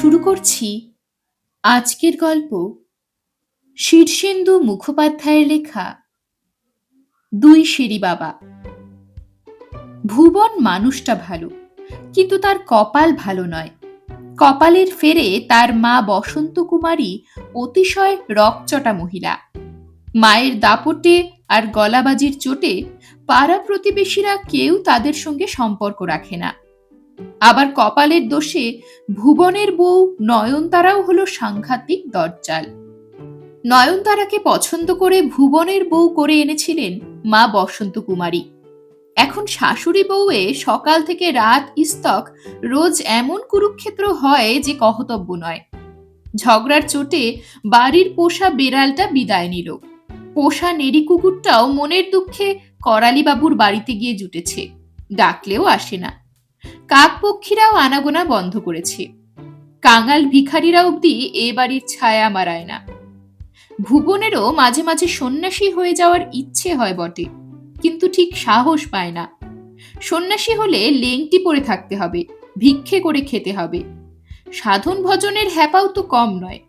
শুরু করছি আজকের গল্প শীর্ষেন্দু মুখোপাধ্যায়ের লেখা দুই সিঁড়ি বাবা। ভুবন মানুষটা ভালো, কিন্তু তার কপাল ভালো নয়। কপালের ফেরে তার মা বসন্ত কুমারী অতিশয় রকচটা মহিলা। মায়ের দাপটে আর গলাবাজির চোটে পাড়া প্রতিবেশীরা কেউ তাদের সঙ্গে সম্পর্ক রাখে না। আবার কপালের দোষে ভুবনের বউ নয়নতারাও হলো সাংঘাতিক দরজাল। নয়নতারাকে পছন্দ করে ভুবনের বউ করে এনেছিলেন মা বসন্ত কুমারী এখন শাশুড়ি বউয়ে সকাল থেকে রাত ইস্তক রোজ এমন কুরুক্ষেত্র হয় যে কহতব্য নয়। ঝগড়ার চোটে বাড়ির পোষা বেড়ালটা বিদায় নিল। পোষা নেড়ি কুকুরটাও মনের দুঃখে করালিবাবুর বাড়িতে গিয়ে জুটেছে। ডাকলেও আসে না। কাকপক্ষীরাও আনাগোনা বন্ধ করেছে। কাঙাল ভিখারিরা অবধি এ বাড়ির ছায়া মারায় না। ভুবনেরও মাঝে মাঝে সন্ন্যাসী হয়ে যাওয়ার ইচ্ছে হয় বটে, কিন্তু ঠিক সাহস পায় না। সন্ন্যাসী হলে লেংটি পরে থাকতে হবে, ভিক্ষে করে খেতে হবে। সাধন ভজনের হ্যাপাও তো কম নয়।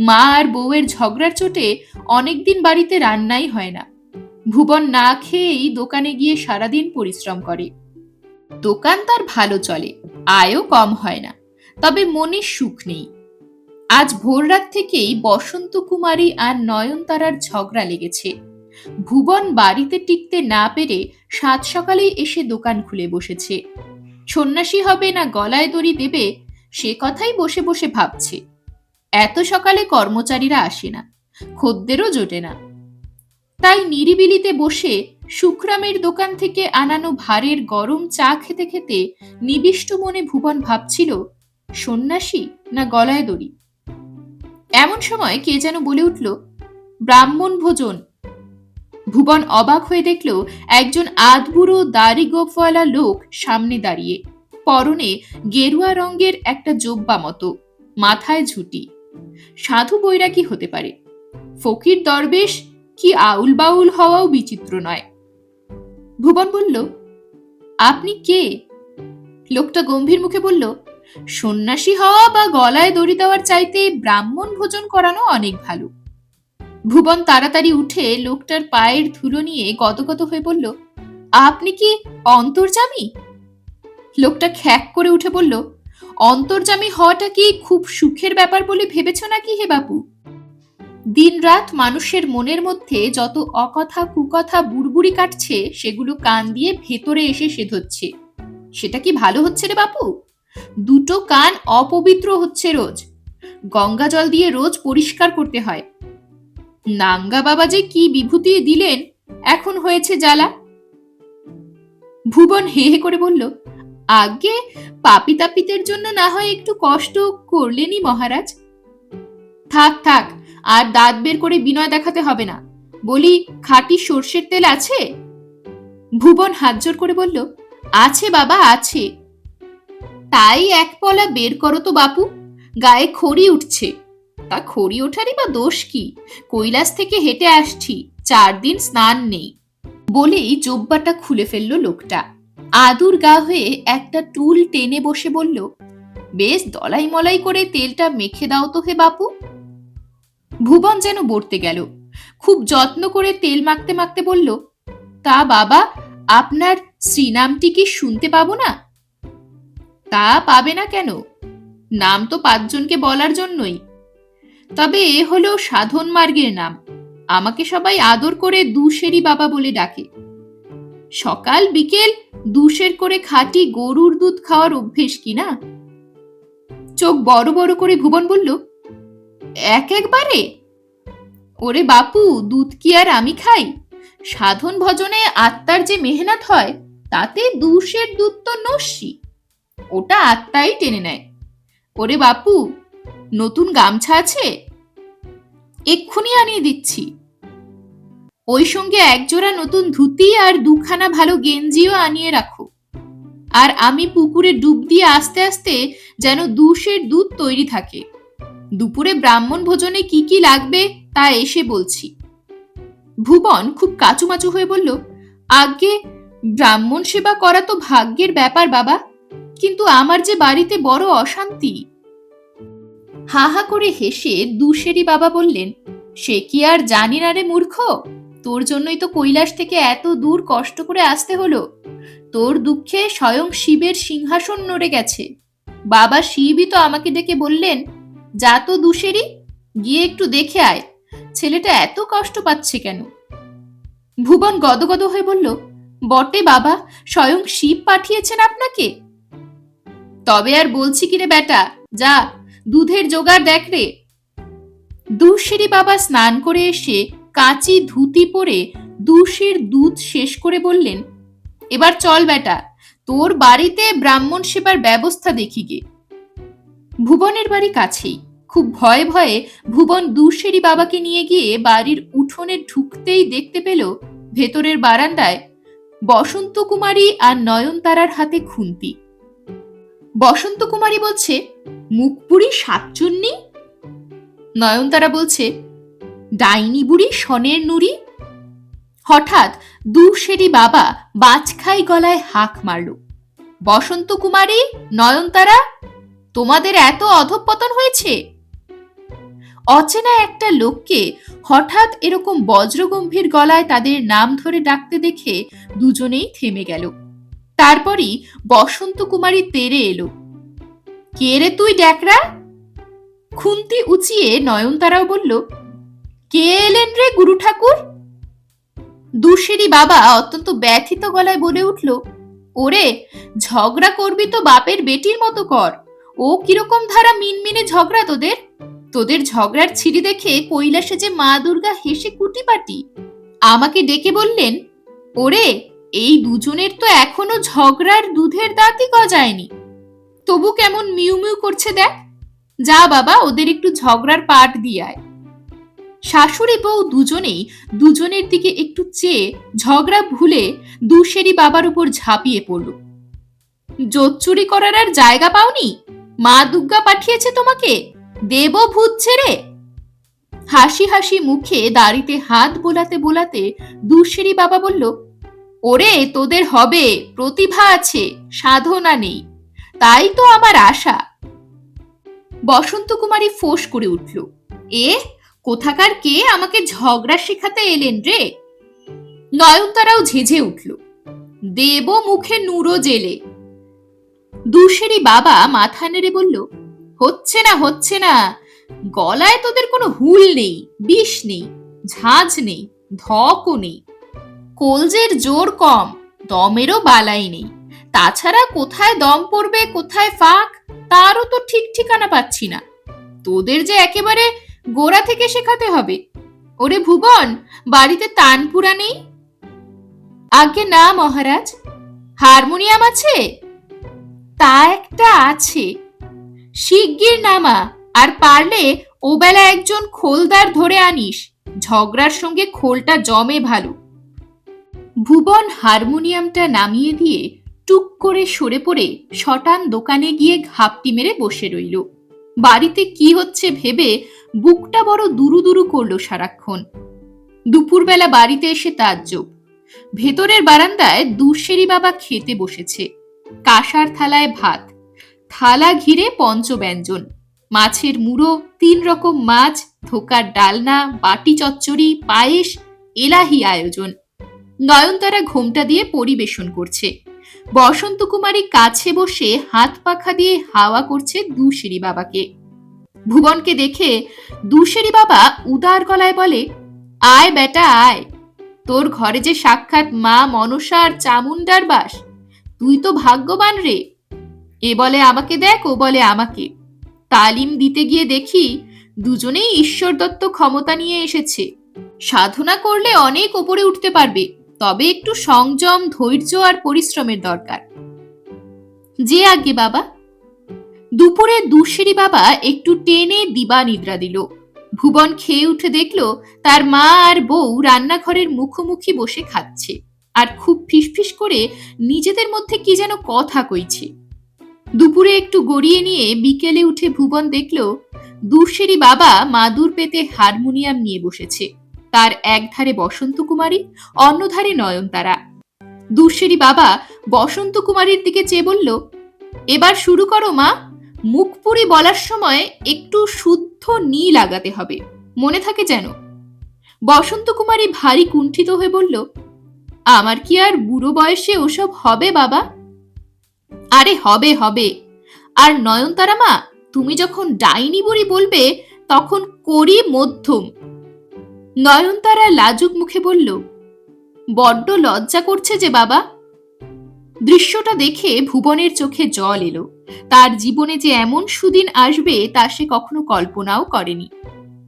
মা আর বউয়ের ঝগড়ার চোটে অনেকদিন বাড়িতে রান্নাই হয় না। ভুবন না খেয়েই দোকানে গিয়ে সারাদিন পরিশ্রম করে। দোকান তার ভালো চলে, আয়ও কম হয় না। তবে মনে সুখ নেই। আজ ভোররাত থেকেই বসন্ত কুমারী আর নয়নতারার ঝগড়া লেগেছে। ভুবন বাড়িতে টিকতে না পেরে সাত সকালেই এসে দোকান খুলে বসেছে। সন্ন্যাসী হবে না গলায় দড়ি দেবে, সে কথাই বসে বসে ভাবছে। এত সকালে কর্মচারীরা আসে না, খদ্দেরও জোটে না। তাই নিরিবিলিতে বসে সুখরামের দোকান থেকে আনানো ভারের গরম চা খেতে খেতে নিবিষ্ট মনে ভুবন ভাবছিল, সন্ন্যাসী না গলায় দড়ি? এমন সময় কে যেন বলে উঠল, ব্রাহ্মণ ভোজন। ভুবন অবাক হয়ে দেখল, একজন আধবুড়ো দাড়ি গোপওয়ালা লোক সামনে দাঁড়িয়ে, পরনে গেরুয়া রঙের একটা জোব্বা মতো, মাথায় ঝুটি। সাধু বৈরাগী হতে পারে। ফকির দরবেশ কি আউল বাউল হওয়াও বিচিত্র নয়। ভুবন বলল, আপনি কে? লোকটা গম্ভীর মুখে বলল, সন্ন্যাসী হওয়া বা গলায় দড়ি দেওয়ার চাইতে ব্রাহ্মণ ভোজন করানো অনেক ভালো। ভুবন তাড়াতাড়ি উঠে লোকটার পায়ের ধুলো নিয়ে গদগদ হয়ে বলল, আপনি কি অন্তর্জামী লোকটা খ্যাক করে উঠে বলল অন্তর্জামী হওয়াটা কি খুব সুখের ব্যাপার বলে ভেবেছ নাকি হে বাপু? দিনরাত মানুষের মনের মধ্যে যত অকথা কুকথা বুড়বুড়ি কাটছে, সেগুলো কান দিয়ে ভেতরে এসে সেধচ্ছে। সেটা কি ভালো হচ্ছে রে বাপু? দুটো কান অপবিত্র হচ্ছে রোজ। গঙ্গা জল দিয়ে রোজ পরিষ্কার করতে হয়। নাঙ্গা বাবা যে কি বিভূতি দিলেন, এখন হয়েছে জ্বালা। ভুবন হে হে করে বলল আগে পাপি তাপিতের জন্য না হয় একটু কষ্ট করলেনই মহারাজ? থাক থাক আর দাঁত বের করে বিনয় দেখাতে হবে না। বলি, খাঁটি সর্ষের তেল আছে? ভুবন হাত জোর করে বলল, আছে বাবা, আছে। তাই এক পলা বের করো তো বাপু, গায়ে খড়ি উঠছে। তা খড়ি ওঠারই বা দোষ কি? কৈলাস থেকে হেঁটে আসছি, চার দিন স্নান নেই। বলেই জোব্বাটা খুলে ফেলল লোকটা। আদুর গা হয়ে একটা টুল টেনে বসে বলল, বেশ, দলাই মলাই করে তেলটা মেখে দাও তো হে বাপু। ভুবন যেন বর্তে গেল। খুব যত্ন করে তেল মাখতে মাখতে বলল, তা বাবা, আপনার শ্রীনামটি কি শুনতে পাবো না? তা পাবে না কেন? নাম তো পাঁচজনকে বলার জন্যই। তবে এ হলো সাধন মার্গের নাম। আমাকে সবাই আদর করে দুশেরি বাবা বলে ডাকে। সকাল বিকেল দুশের করে খাঁটি গরুর দুধ খাওয়ার অভ্যেস কি না? চোখ বড় বড় করে ভুবন বলল এক একবারে? ওরে বাপু, দুধ কি আর আমি খাই? সাধন ভজনে আত্মার যে মেহনত হয়, তাতে দুশের দুধ তো নস্যি। ওটা আত্মাই টেনে নেয়। ওরে বাপু, নতুন গামছা আছে? এক্ষুনি আনিয়ে দিচ্ছি। ওই সঙ্গে একজোড়া নতুন ধুতি আর দুখানা ভালো গেঞ্জিও আনিয়ে রাখো। আর আমি পুকুরে ডুব দিয়ে আস্তে আস্তে যেন দুশের দুধ তৈরি থাকে। দুপুরে ব্রাহ্মণ ভোজনে কি কি লাগবে তা এসে বলছি। ভুবন খুব কাচুমাচু হয়ে বলল আগে ব্রাহ্মণ সেবা করা তো ভাগ্যের ব্যাপার বাবা, কিন্তু আমার যে বাড়িতে বড় অশান্তি। হা হা করে হেসে দুশেরি বাবা বললেন, সে কি আর জানি না রে মূর্খ, তোর জন্যই তো কৈলাস থেকে এত দূর কষ্ট করে আসতে হলো। তোর দুঃখে স্বয়ং শিবের সিংহাসন নড়ে গেছে। বাবা শিবই তো আমাকে ডেকে বললেন যা তো দুশেরি গিয়ে একটু দেখে আয়, ছেলেটা এত কষ্ট পাচ্ছে কেন? ভুবন গদগদ হয়ে বলল, বটে বাবা, স্বয়ং শিব পাঠিয়েছেন আপনাকে? তবে আর বলছি কি রে বেটা, যা, দুধের জোগাড় দেখ রে। দুশেরি বাবা স্নান করে এসে কাঁচি ধুতি পরে দুশের দুধ শেষ করে বললেন, এবার চল বেটা, তোর বাড়িতে ব্রাহ্মণ সেবার ব্যবস্থা দেখি গে। ভুবনের বাড়ি কাছেই। খুব ভয়ে ভয়ে ভুবন দুশেরি বাবাকে নিয়ে গিয়ে বাড়ির উঠোনে ঢুকতেই দেখতে পেল ভেতরের বারান্দায় বসন্ত কুমারী আর নয়নতারার হাতে খুন্তি। বসন্ত কুমারী বলছে, মুখ পুরি সাতচুন্নি? নয়নতারা বলছে, ডাইনি বুড়ি সনের নুড়ি? হঠাৎ দু দুশেরি বাবা বাজখাই গলায় হাঁক মারল বসন্ত কুমারী নয়নতারা তোমাদের এত অধঃপতন হয়েছে? অচেনা একটা লোককে হঠাৎ এরকম বজ্রগম্ভীর গলায় তাদের নাম ধরে ডাকতে দেখে দুজনেই থেমে গেল। তারপরই বসন্ত কুমারী তেরে এলো। কে রে তুই ড্যাকরা? খুন্তি উঁচিয়ে নয়নতারাও বলল, কে এলেন রে গুরু ঠাকুর? দুশেরি বাবা অত্যন্ত ব্যথিত গলায় বলে উঠল, ওরে, ঝগড়া করবি তো বাপের বেটির মতো কর। ও কীরকম ধারা মিনমিনে ঝগড়া তোদের? তোদের ঝগড়ার ছিরি দেখে কৈলাসে যে মা দুর্গা হেসে কুটিপাটি, আমাকে ডেকে বললেন, ওরে, এই দুজনের তো এখনও ঝগড়ার দুধের দাঁতই গজায়নি। তবু কেমন মিউ মিউ করছে দেখ। যা বাবা, ওদের একটু ঝগড়ার পাট দিয়ে আয়। শাশুড়ি বউ দুজনেই দুজনের দিকে একটু চেয়ে ঝগড়া ভুলে দুশেরি বাবার উপর ঝাঁপিয়ে পড়ল। জোত চুরি করার আর জায়গা পাওনি? মা দুর্গা পাঠিয়েছে তোমাকে? দেব ভূত ছেড়ে? হাসি হাসি মুখে দাড়িতে হাত বোলাতে বোলাতে দুশেরি বাবা বলল, ওরে, তোদের হবে, প্রতিভা আছে, সাধনা নেই, তাই তো আমার আশা। বসন্ত কুমারী ফোঁস করে উঠল, এ, কোথাকার কে আমাকে ঝগড়া শেখাতে এলেন রে? নয়নতারাও ঝেঝে উঠল, দেব মুখে নুরো জেলে দুশেরি বাবা মাথা নেড়ে বলল, হচ্ছে না হচ্ছে না। গলায় তোদের কোনো হুল নেই, বিষ নেই ঝাঁঝ নেই, ধকও নেই। কলজের জোর কম, দমেরও বালাই নেই। তাছাড়া কোথায় দম পড়বে, কোথায় ফাঁক, তারও তো ঠিক ঠিকানা পাচ্ছি না। তোদের যে একেবারে গোড়া থেকে শেখাতে হবে। ওরে ভুবন, বাড়িতে তানপুরা নেই? আগে না মহারাজ। হারমোনিয়াম আছে? তা একটা আছে। শিগগির নামা, আর পারলে ওবেলা একজন খোলদার ধরে আনিস। ঝগড়ার সঙ্গে খোলটা জমে ভালো। ভুবন হারমোনিয়ামটা নামিয়ে দিয়ে টুক করে সরে পড়ে শটান দোকানে গিয়ে ঘাপটি মেরে বসে রইল। বাড়িতে কি হচ্ছে ভেবে বুকটা বড় দুরু দুরু করল সারাক্ষণ। দুপুরবেলা বাড়িতে এসে তাজ্জব। ভেতরের বারান্দায় দুশেরি বাবা খেতে বসেছে। কাঁসার থালায় ভাত, থালা ঘিরে পঞ্চব্যঞ্জন, মাছের মুড়ো, তিন রকম মাছ ধোকার ডালনা, বাটি চচ্চড়ি, পায়েস, এলাহি আয়োজন। নয়নতারা ঘোমটা দিয়ে পরিবেশন করছে। বসন্ত কুমারী কাছে বসে হাত পাখা দিয়ে হাওয়া করছে দুশেরি বাবাকে। ভুবনকে দেখে দুশেরি বাবা উদার গলায় বলে, আয় বেটা, আয়। তোর ঘরে যে সাক্ষাৎ মা মনসার চামুন্ডার বাস তুই তো ভাগ্যবান রে। এ বলে আমাকে দেখ, ও বলে আমাকে। তালিম দিতে গিয়ে দেখি দুজনেই ঈশ্বর দত্ত ক্ষমতা নিয়ে এসেছে। সাধনা করলে অনেক ওপরে উঠতে পারবে, তবে একটু সংযম, ধৈর্য আর পরিশ্রমের দরকার। যে আগে বাবা। দুপুরে দুশেরি বাবা একটু টেনে দিবা নিদ্রা দিল। ভুবন খেয়ে উঠে দেখল তার মা আর বউ রান্নাঘরের মুখোমুখি বসে খাচ্ছে। আর খুব ফিসফিস করে নিজেদের মধ্যে কি যেন কথা কইছে। দুপুরে একটু গড়িয়ে নিয়ে বিকেলে উঠে ভুবন দেখল দুশেরি বাবা মাদুর পেতে হারমোনিয়াম নিয়ে বসেছে। তার এক ধারে বসন্ত কুমারী অন্য ধারে নয়নতারা দুশেরি বাবা বসন্ত কুমারীর দিকে চেয়ে বলল, এবার শুরু করো মা মুখপুরি বলার সময় একটু শুদ্ধ নি লাগাতে হবে, মনে থাকে যেন? বসন্ত কুমারী ভারী কুণ্ঠিত হয়ে বলল আমার কি আর বুড়ো বয়সে ওসব হবে বাবা? আরে হবে হবে। আর নয়নতারা মা, তুমি যখন ডাইনি বুড়ি বলবে, তখন করি মধ্যম। নয়নতারা লাজুক মুখে বলল, বড্ড লজ্জা করছে যে বাবা। দৃশ্যটা দেখে ভুবনের চোখে জল এলো। তার জীবনে যে এমন সুদিন আসবে, তা সে কখনো কল্পনাও করেনি।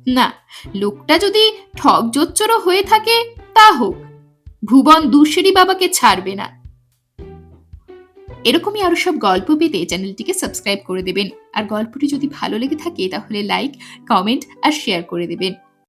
না, লোকটা যদি ঠক জোচ্চরও হয়ে থাকে, তা হোক। ভুবন দুশেরি বাবাকে ছাড়বে না। এরকমই আরও সব গল্প পেতে চ্যানেলটিকে সাবস্ক্রাইব করে দেবেন। আর গল্পটি যদি ভালো লেগে থাকে তাহলে লাইক, কমেন্ট আর শেয়ার করে দেবেন।